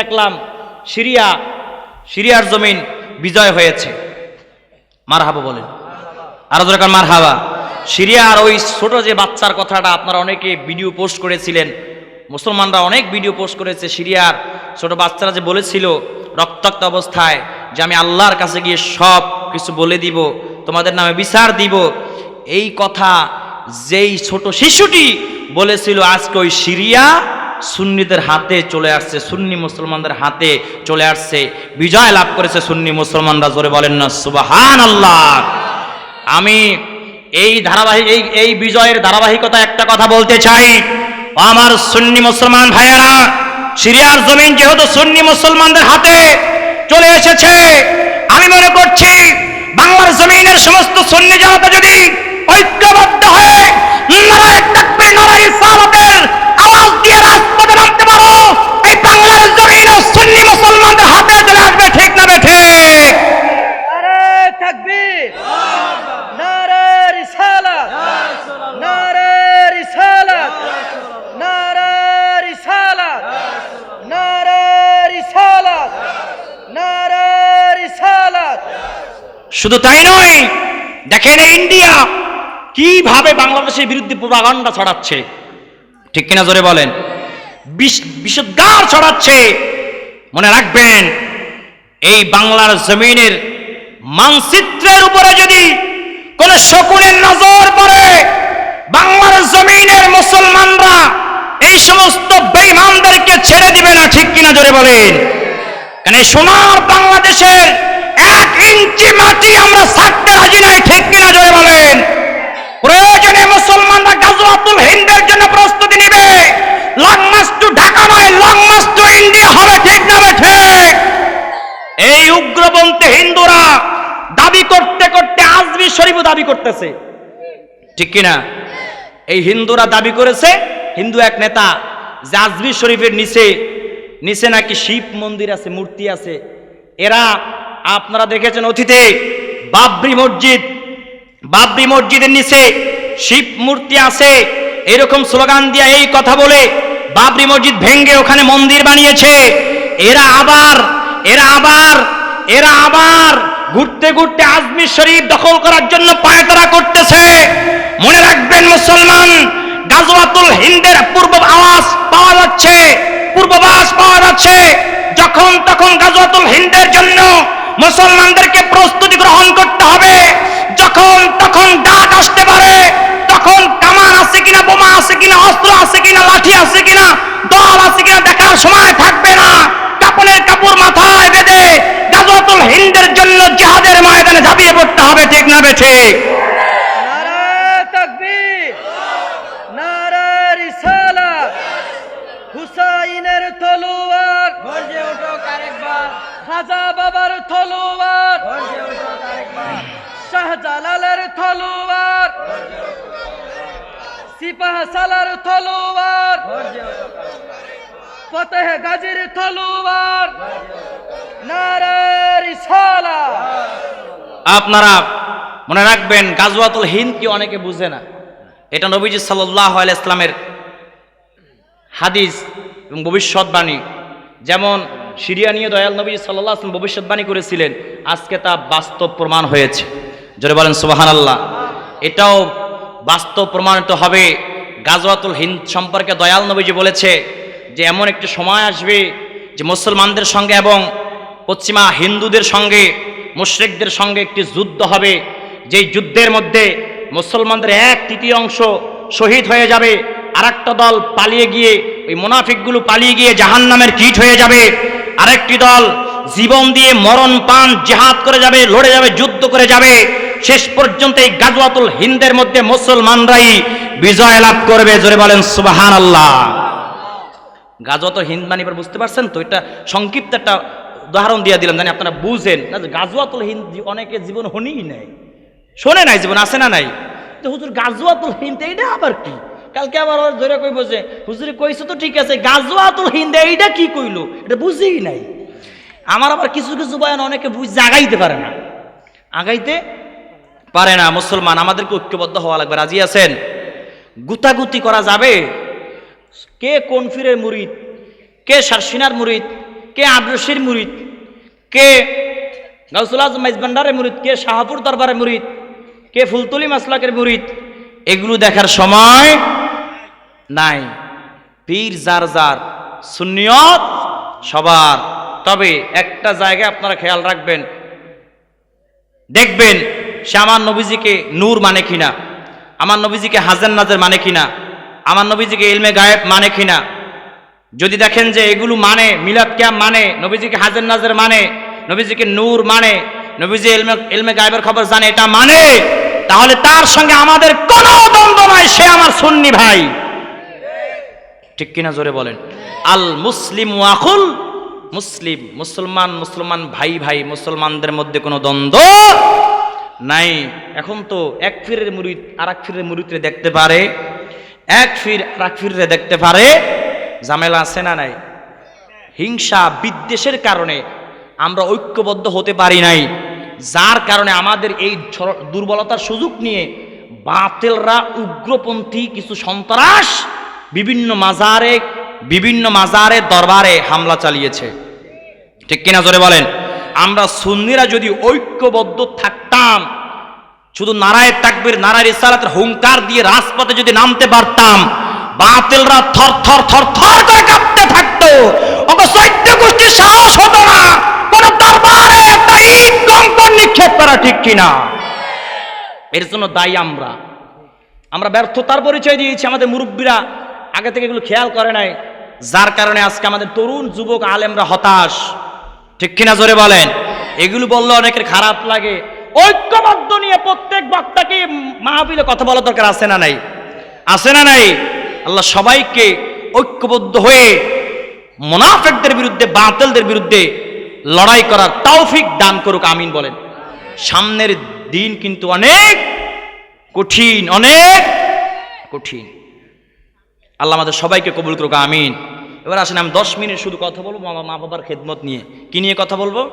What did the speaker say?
দেখলাম সিরিয়া, সিরিয়ার জমিন বিজয় হয়েছে। মার হাবা বলেন। আরও দরকার মার হাবা সিরিয়ার ওই ছোট যে বাচ্চার কথাটা আপনারা অনেকে ভিডিও পোস্ট করেছিলেন, মুসলমানরা অনেক ভিডিও পোস্ট করেছে সিরিয়ার ছোট বাচ্চারা যে বলেছিল, রক্তাক্ত অবস্থায় যে আমি আল্লাহর কাছে গিয়ে সব কিছু বলে দিব, তোমাদের নামে বিচার দিব। এই কথা যেই ছোট শিশুটি বলেছিল, আজকে ওই সিরিয়া সুন্নিদের হাতে চলে আসছে, সুন্নি মুসলমানদের হাতে চলে আসছে, বিজয় লাভ করেছে সুন্নি মুসলমানরা, জোরে বলেন না সুবাহান আল্লাহ আমি এই ধারাবাহিক, এই এই বিজয়ের ধারাবাহিকতা একটা কথা বলতে চাই। আমার সুন্নি মুসলমান ভাইয়েরা, সিরিয়ার জমিন যেহেতু সুন্নি মুসলমানদের হাতে চলে এসেছে, আমি মনে করছি বাংলার জমিনের সমস্ত সুন্নি জনতা যদি ঐক্যবদ্ধ হয়ে নারায় তাকবীর নারায় ইসলামতের আওয়াজ দিয়ে রাজপথে নামতে পারো এই বাংলার জমিন সুন্নি মুসলমানদের হাতে চলে আসবে ঠিক না বেঠে নারে তাকবীর নারে রিসালাত নারে রিসালাত নারে রিসালাত নারে রিসালাত নারে রিসালাত শুধু তাই নয়, দেখেন ইন্ডিয়া কীভাবে বাংলাদেশের বিরুদ্ধে প্রোপাগান্ডা ছড়াচ্ছে। ঠিক কিনা জোরে বলেন? বিষ- বিষোদ্গার ছড়াচ্ছে। মনে রাখবেন, এই বাংলার জমিনের মানচিত্রের উপরে যদি কোন শকুনের নজর পড়ে, বাংলার জমিনের মুসলমানরা এই সমস্ত বেইমানদেরকে ছেড়ে দিবে না, ঠিক কিনা জোরে বলেন? কারণ সোনার বাংলাদেশের এক ইঞ্চি মাটি আমরা ছাড়তে রাজি নাই ঠিক কিনা জোরে বলেন প্রয়োজনে মুসলমানরা গাজওয়াতুল হিন্দের জন্য প্রস্তুতি নিবে লং মাস টু ঢাকা নয় লং মাস টু ইন্ডিয়া হবে ঠিক না বেঠে এই উগ্রপন্থী হিন্দুরা দাবি করতে করতে আজমি দাবি করতেছে। ঠিক কিনা? এই হিন্দুরা দাবি করেছে, হিন্দু এক নেতা আজমির শরীফের নিচে নিচে নাকি শিব মন্দির আছে, মূর্তি আছে। এরা, আপনারা দেখেছেন অতীতে বাবরি মসজিদ, বাবরি মসজিদের নিচে শিব মূর্তি আছে। এরকম স্লোগান দিয়া এই কথা বলে বাবরি মসজিদ ভেঙ্গে ওখানে মন্দির বানিয়েছে। এরা আবার এরা আবার এরা আবার ঘুরতে ঘুরতে আজমির শরীফ দখল করার জন্য পায়তারা করতেছে। মনে রাখবেন মুসলমান, গাজওয়াতুল হিন্দের পূর্ব আওয়াজ পাওয়া যাচ্ছে পূর্বাভাস পাওয়া যাচ্ছে। যখন তখন গাজওয়াতুল হিন্দের জন্য মুসলমানদেরকে প্রস্তুতি গ্রহণ করতে হবে। যখন তখন ডাক আসতে পারে, তখন কামান আছে কিনা, বোমা আছে কিনা, অস্ত্র আছে কিনা, লাঠি আছে কিনা, দল আছে কিনা, দেখার সময় হবে ঠিক না বেঠে নারে তাকবীর নারে রিসালাত হুসাইনের তলোয়ার। গর্জে ওঠো আরেকবার। খাজা বাবার তলোয়ার। গর্জে ওঠো আরেকবার। শাহজালালের তলোয়ার। সিপাহ সালার তলোয়ার। ফতেহ গাজীর তলোয়ার। নারে রিসালাত। আপনারা মনে রাখবেন গাজওয়াতুল হিন্দ কি অনেকে বুঝে না। এটা নবীজি সাল্লাহ ইসলামের হাদিস এবং ভবিষ্যৎবাণী। যেমন সিরিয়া নিয়ে দয়াল নবী সাল্লাহ আসলাম ভবিষ্যৎবাণী করেছিলেন, আজকে তা বাস্তব প্রমাণ হয়েছে। জোরে বলেন সুবাহান আল্লাহ এটাও বাস্তব প্রমাণিত হবে গাজওয়াতুল হিন্দ সম্পর্কে দয়াল নবীজি বলেছে যে, এমন একটি সময় আসবে যে মুসলমানদের সঙ্গে এবং পশ্চিমা হিন্দুদের সঙ্গে, মুশরিকদের সঙ্গে একটি যুদ্ধ হবে। যেই যুদ্ধের মধ্যে মুসলমানদের এক তৃতীয় অংশ শহীদ হয়ে যাবে আর একটা দল পালিয়ে গিয়ে, ওই মুনাফিকগুলো পালিয়ে গিয়ে জাহান নামের কিট হয়ে যাবে, আরেকটি দল জীবন দিয়ে মরণ পান, জেহাদ করে যাবে, লড়ে যাবে, যুদ্ধ করে যাবে, শেষ পর্যন্ত এই গাজওয়াতুল হিন্দের মধ্যে মুসলমানরাই বিজয় লাভ করবে, জোরে বলেন সুবাহান আল্লাহ গাজওয়াতুল হিন্দ মানে এবার বুঝতে পারছেন তো, এটা সংক্ষিপ্ত একটা উদাহরণ দিয়ে দিলাম, জানি আপনারা বুঝেন। না, গাজওয়াতুল হিন্দ অনেকে জীবন হনিই নাই। শোনে নাই জীবন আছে না নাই? তো হুজুর গাজওয়াতুল হিন্দ এইটা আবার কি? কালকে আবার ওর ধরে কই বসে হুজুরে কইছো তো ঠিক আছে গাজওয়াতুল হিন্দ এইটা কি কইলো? এটা বুঝেই নাই। আমার আবার কিছু কিছু বয়ান অনেকে বুঝ আগাইতে পারে না। আগাইতে পারে না মুসলমান আমাদেরকে ঐক্যবদ্ধ হওয়া লাগবে। রাজি আছেন? গুতাগুতি করা যাবে? কে কোন ফিরের মুরিদ? কে সারসিনার মুরিদ? কে আদর্শের মুরিদ? কে গাউসুল আজম মাইজবান্ডারের মুরিদ? কে শাহপুর দরবারের মুরিদ? কে ফুলতলি মাসলাকের মুরিদ? এগুলো দেখার সময় নাই। পীর, যার যার সুন্নিয়ত সবার। তবে একটা জায়গায় আপনারা খেয়াল রাখবেন। দেখবেন, সে আমার নবীজিকে নূর মানে কিনা? আমার নবীজিকে হাজার নাজের মানে কিনা? আমার নবীজিকে ইলমে গায়েব মানে কিনা? যদি দেখেন যে এগুলো মানে মিলাদ ক্যাম মানে নবীজিকে হাজার নাজের মানে নবীজিকে নূর মানে নবীজি এলমে এলমে গায়েবের খবর জানে, এটা মানে? তাহলে তার সঙ্গে আমাদের কোনো দ্বন্দ্ব নয় সে আমার সুন্নি ভাই। ঠিক কিনা জোরে বলেন? আল মুসলিম ওয়াকুল মুসলিম, মুসলমান মুসলমান ভাই ভাই, মুসলমানদের মধ্যে কোনো দ্বন্দ্ব নাই। এখন তো এক ফিরের মুরিদ আর এক ফিরের মুরিদরে দেখতে পারে। এক ফির আর এক ফিরে দেখতে পারে। ঝামেলা আছে না নাই? হিংসা বিদ্বেষের কারণে আমরা ঐক্যবদ্ধ হতে পারি নাই। যার কারণে আমাদের এই দুর্বলতার সুযোগ নিয়ে বাতেলরা উগ্রপন্থী কিছু সন্ত্রাস বিভিন্ন মাজারে বিভিন্ন মাজারে দরবারে হামলা চালিয়েছে। ঠিক কিনা জোরে বলেন? আমরা সুন্নিরা যদি ঐক্যবদ্ধ থাকতাম, শুধু নারায় তাকবির, নারায় ইসালাতের হুঙ্কার দিয়ে রাজপথে যদি নামতে পারতাম, বাতিলরা থর থর থর থর করে কাঁপতে থাকতো। অত চৈত্য গোষ্ঠীর সাহস হতো না। কোন দরবারে ইট কঙ্কর নিক্ষেপ করা ঠিক কিনা? এর জন্য দায়ী আমরা। আমরা ব্যর্থতার পরিচয় দিয়েছি, আমাদের মুরব্বীরা আগে থেকে এগুলো খেয়াল করে নাই। যার কারণে আজকে আমাদের তরুণ যুবক আলেমরা হতাশ। ঠিক কিনা জোরে বলেন? এগুলো বললে অনেকের খারাপ লাগে। ঐক্যবদ্ধ নিয়ে প্রত্যেক বক্তাকে মাহবিলে কথা বলা দরকার আছে না নাই? আছে না নাই? আল্লাহ সবাইকে ঐক্যবদ্ধ হয়ে মোনাফেকদের বিরুদ্ধে, বাতিলদের বিরুদ্ধে লড়াই করার তৌফিক দান করুক, আমিন বলেন। সামনের দিন কিন্তু অনেক কঠিন অনেক কঠিন। আল্লাহ আমাদের সবাইকে কবুল করুক, আমিন। এবার আসেন, আমি দশ মিনিট শুধু কথা বলব, মা বাবার খেদমত নিয়ে। কি নিয়ে কথা বলব?